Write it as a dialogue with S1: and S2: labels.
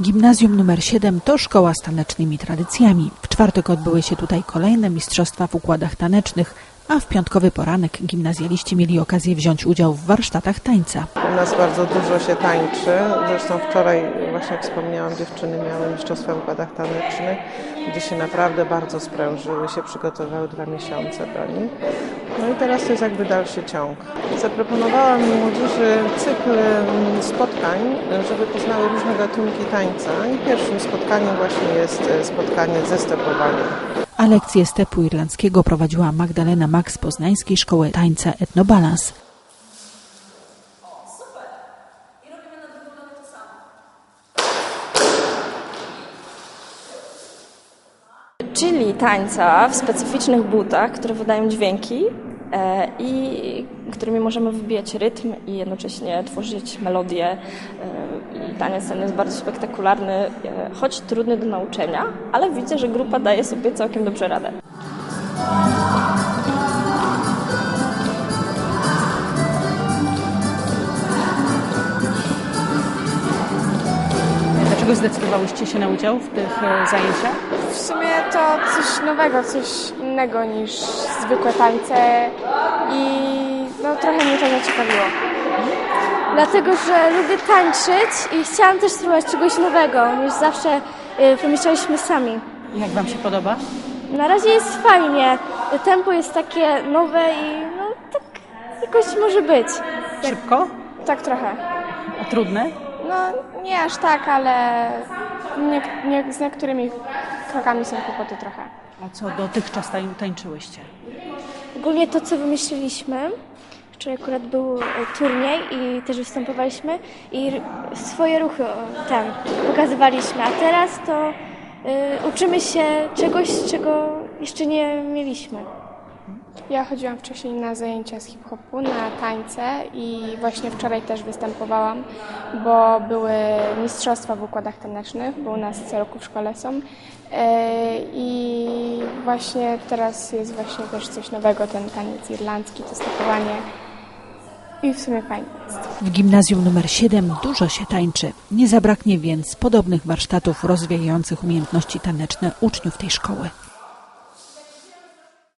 S1: Gimnazjum nr 7 to szkoła z tanecznymi tradycjami. W czwartek odbyły się tutaj kolejne mistrzostwa w układach tanecznych, a w piątkowy poranek gimnazjaliści mieli okazję wziąć udział w warsztatach tańca.
S2: U nas bardzo dużo się tańczy. Zresztą wczoraj, właśnie jak wspomniałam, dziewczyny miały mistrzostwa w układach tanecznych, gdzie się naprawdę bardzo sprężyły, się przygotowały dwa miesiące do nich. No i teraz to jest jakby dalszy ciąg. Zaproponowałam młodzieży cykl mm, spotkań, żeby poznały różne gatunki tańca. I pierwszym spotkaniem właśnie jest e, spotkanie ze stepowaniem.
S1: A lekcję stepu irlandzkiego prowadziła Magdalena Max z Poznańskiej Szkoły Tańca Etnobalans.
S3: czyli tańca w specyficznych butach, które wydają dźwięki i którymi możemy wybijać rytm i jednocześnie tworzyć melodię. E, I taniec ten jest bardzo spektakularny, e, choć trudny do nauczenia, ale widzę, że grupa daje sobie całkiem dobrze radę.
S4: Dlaczego zdecydowałyście się na udział w tych e, zajęciach?
S5: W sumie to coś nowego, coś innego niż zwykłe tańce i no trochę mnie to zaciekawiło.
S6: Dlatego, że lubię tańczyć i chciałam też spróbować czegoś nowego niż zawsze y, sami.
S4: Jak Wam się podoba?
S6: Na razie jest fajnie. Tempo jest takie nowe i no tak jakoś może być.
S4: Szybko?
S5: Tak trochę.
S4: A trudne?
S5: No nie aż tak, ale nie, nie, z niektórymi krokami są kłopoty trochę.
S4: A co dotychczas tań, tańczyłyście?
S6: Ogólnie to, co wymyśliliśmy, wczoraj akurat był e, turniej i też występowaliśmy i swoje ruchy tam pokazywaliśmy, a teraz to y, uczymy się czegoś, czego jeszcze nie mieliśmy.
S5: Ja chodziłam wcześniej na zajęcia z hip-hopu, na tańce i właśnie wczoraj też występowałam, bo były mistrzostwa w układach tanecznych, bo u nas co roku w szkole są. E, I właśnie teraz jest właśnie też coś nowego, ten taniec irlandzki, to stepowanie. I w sumie fajnie jest.
S1: W gimnazjum nr 7 dużo się tańczy. Nie zabraknie więc podobnych warsztatów rozwijających umiejętności taneczne uczniów tej szkoły.